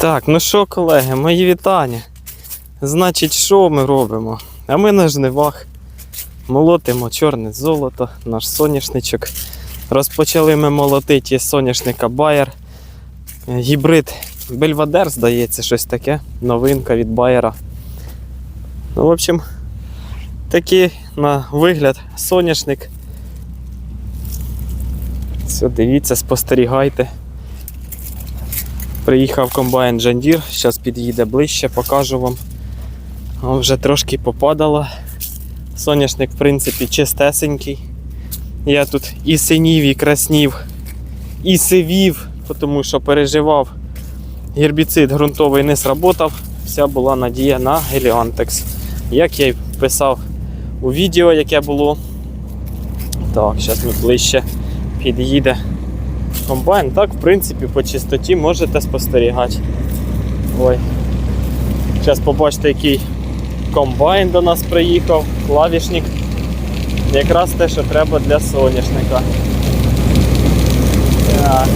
Так, ну що, колеги, мої вітання. Значить, що ми робимо? А ми на жнивах молотимо чорне золото, наш соняшничок. Розпочали ми молотити соняшника. Е, Гібрид Бельвадер, здається, щось таке. Новинка від Bayer. Ну, в общем, такий на вигляд соняшник. Все, дивіться, спостерігайте. Приїхав комбайн Deere, зараз під'їде ближче, покажу вам. О, вже трошки попадало. Соняшник, в принципі, чистесенький. Я тут і синів, і краснів, і сивів, тому що переживав, гербіцид ґрунтовий не сработав. Вся була надія на Heliantex. Як я й писав у відео, яке було. Так, зараз ми ближче під'їде комбайн. Так, в принципі, по чистоті можете спостерігати. Ой. Зараз побачите, який комбайн до нас приїхав, клавішник. Якраз те, що треба для соняшника. Так.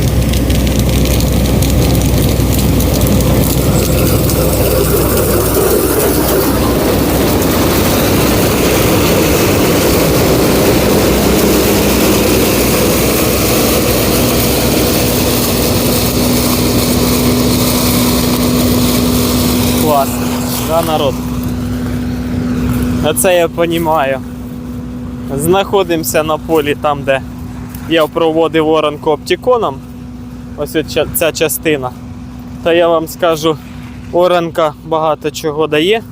Клас. Народ. Оце я розумію. Знаходимося на полі там, де я проводив оранку оптиконом. Ось ця частина. Та я вам скажу, оранка багато чого дає,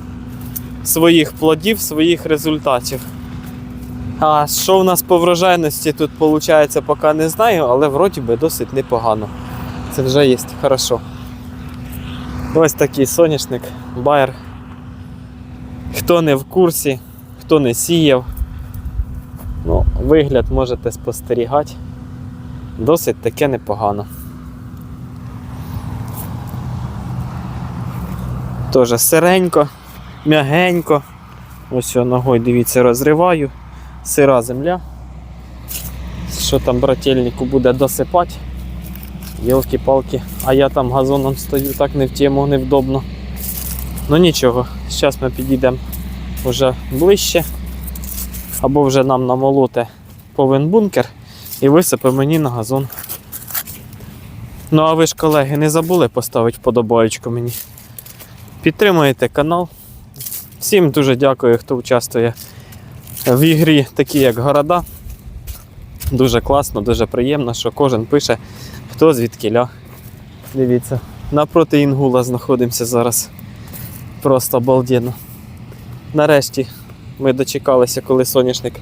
своїх плодів, своїх результатів. А що в нас по врожайності тут виходить, поки не знаю, але вроді би досить непогано. Це вже є хорошо. Ось такий соняшник, байер. Хто не в курсі, хто не сіяв, ну, вигляд можете спостерігати. Досить таке непогано. Тоже сиренько, м'ягенько. Ось я ногою, дивіться, розриваю. Сира земля. Що там брательнику буде досипати? Йолки-палки, а я там газоном стою, так не в тему, невдобно. Ну нічого, зараз ми підійдемо вже ближче. Або вже нам намолоти повен бункер і висипе мені на газон. Ну а ви ж, колеги, не забули поставити вподобаєчку мені. Підтримуєте канал. Всім дуже дякую, хто участвує в ігрі, такі як города. Дуже класно, дуже приємно, що кожен пише, хто звідкіля. Дивіться, напроти Інгула знаходимося зараз. Просто обалденно. Нарешті ми дочекалися, коли соняшник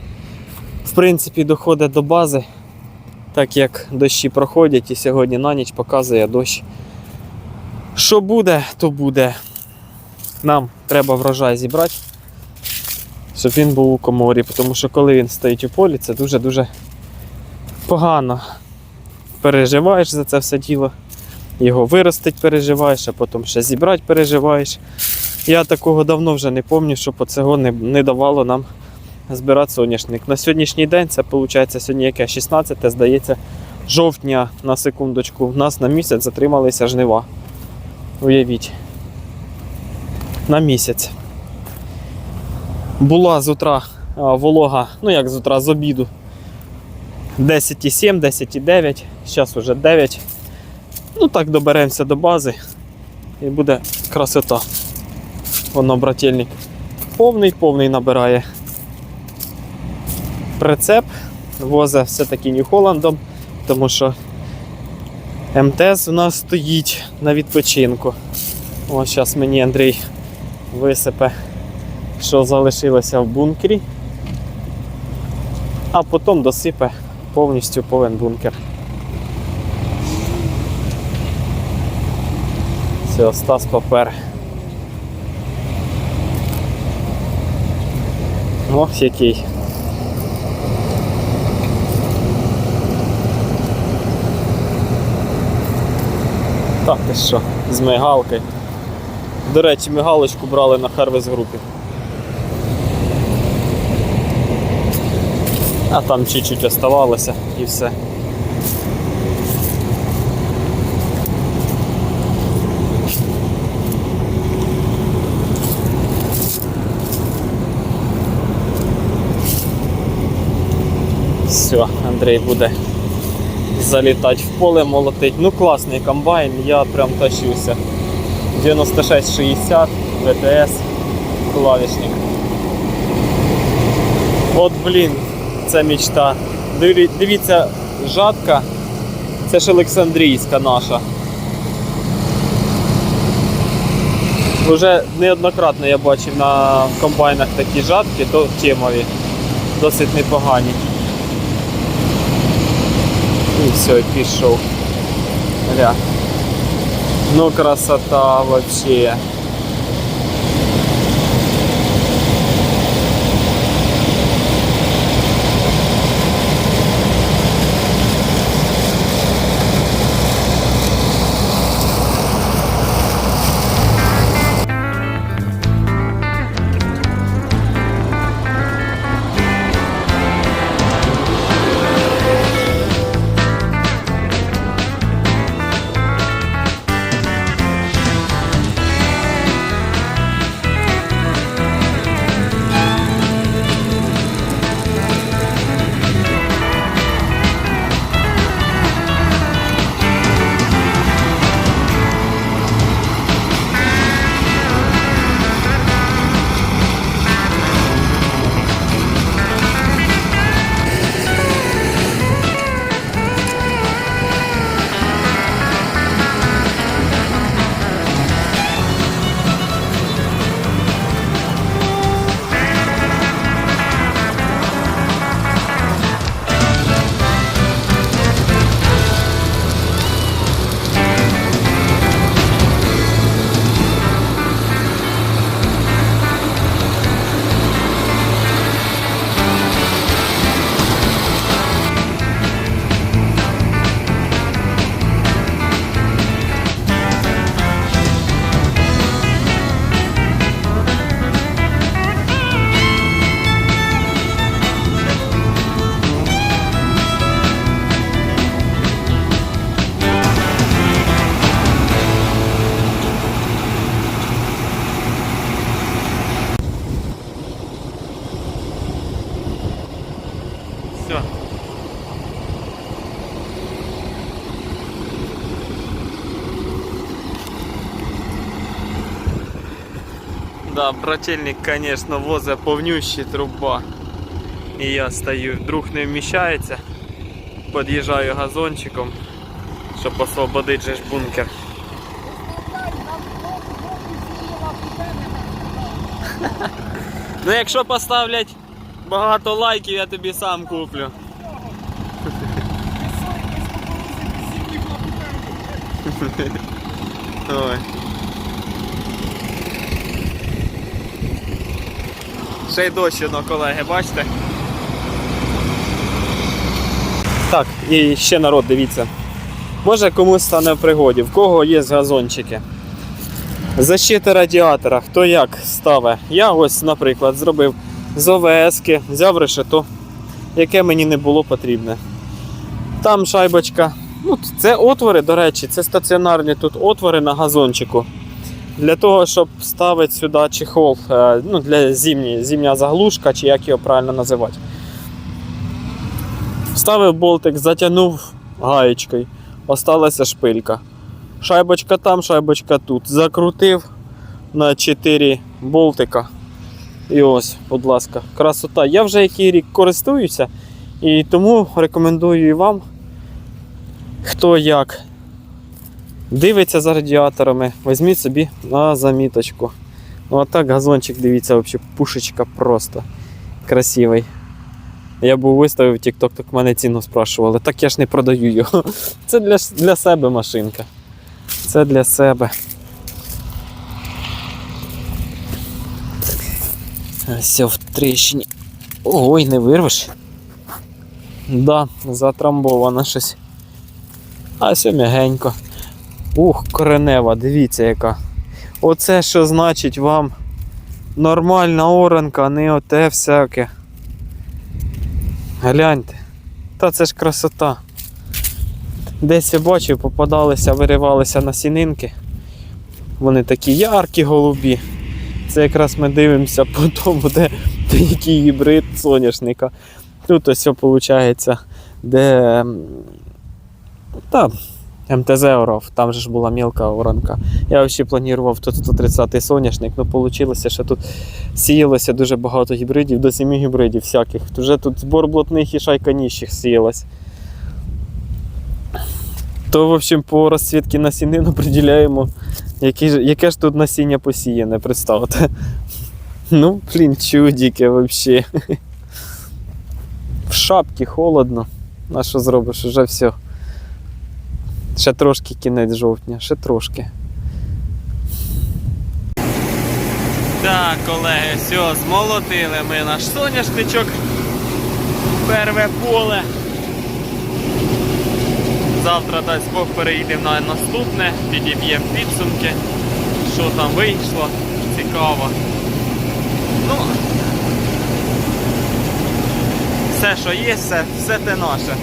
в принципі доходить до бази, так як дощі проходять і сьогодні на ніч показує дощ. Що буде, то буде. Нам треба врожай зібрати, щоб він був у коморі, тому що коли він стоїть у полі, це дуже-дуже погано. Переживаєш за це все діло, його виростить переживаєш, а потім ще зібрати переживаєш. Я такого давно вже не пам'ятаю, щоб оцього не, не давало нам збирати соняшник. На сьогоднішній день це виходить сьогодні яке 16, здається, жовтня на секундочку. У нас на місяць затрималися жнива. Уявіть. На місяць. Була з утра волога, ну як з утра, з обіду. 10,7, 10,9, зараз вже 9. Ну так доберемося до бази і буде красота. Воно брательник повний, повний набирає. Прицеп возить все-таки Нью-Холландом, тому що МТС у нас стоїть на відпочинку. Ось зараз мені Андрій висипе, що залишилося в бункері, а потім досипе повністю повен бункер. Все, Стас папер. Ох, який. Так, ти що, з мигалки. До речі, мигалочку брали на Харвес групі. А там чуть-чуть оставалося і все. Все, Андрій буде залітати в поле, молотить. Ну класний комбайн, я прям тащуся. 9660 ВТС клавішник. От блін, це мічта. Дивіться, жатка. Це ж Олександрійська наша. Уже неоднократно я бачив на комбайнах такі жатки, то темові, досить непогані. І все, пішов. Гля. Ну красота вообще. Да, брательник, конечно, воза повнющий труба. І я стою, друг не вміщається. Під'їжджаю газончиком, щоб освободити же бункер. Ну якщо поставлять багато лайків, я тобі сам куплю. Ой. Ще й дощ одно, колеги, бачите? Так, і ще народ, дивіться. Може комусь стане в пригоді, в кого є газончики. Защита радіатора, хто як ставить. Я ось, наприклад, зробив з ОВС, взяв решето, яке мені не було потрібне. Там шайбочка. Ну, це отвори, до речі, це стаціонарні тут отвори на газончику. Для того, щоб ставити сюди чехол е, ну, для зимньої, зимня заглушка, чи як його правильно називати. Вставив болтик, затягнув гаєчкою, осталася шпилька. Шайбочка там, шайбочка тут. Закрутив на 4 болтика. І ось, будь ласка, красота. Я вже який рік користуюся, і тому рекомендую вам, хто як дивиться за радіаторами, візьміть собі на заміточку. Ну а так газончик, дивіться, взагалі пушечка просто красивий. Я був виставив TikTok, так мене ціну спрашували. Так я ж не продаю його. Це для, для себе машинка. Це для себе. Все в тріщині. Ой, не вирвеш. Да, затрамбовано щось. А все м'ягенько. Ух, коренева, дивіться яка. Оце що значить вам нормальна оранка, не оте всяке. Гляньте. Та це ж красота. Десь я бачив, попадалися, виривалися насінинки. Вони такі яркі голубі. Це якраз ми дивимося по тому, де, де який гібрид соняшника. Тут ось виходить, де м, та, МТЗ орав, там же ж була мілка оранка. Я взагалі планував тут 130-й соняшник, але вийшло, що тут сіялося дуже багато гібридів, до 7 гібридів всяких. Вже тут збор блатних і шайка ніщих сіялась. То, в общем, по розцвітці насінин приділяємо, яке яке ж тут насіння посіяне, представте. Ну, блін, чудіки взагалі. В шапці холодно. А що зробиш? Уже все. Ще трошки кінець жовтня, ще трошки. Так, колеги, все, змолотили ми наш соняшничок. Перве поле. Завтра дасть Бог переїдемо на наступне, підіб'ємо підсумки, що там вийшло, цікаво. Ну, все, що є, все, все те наше.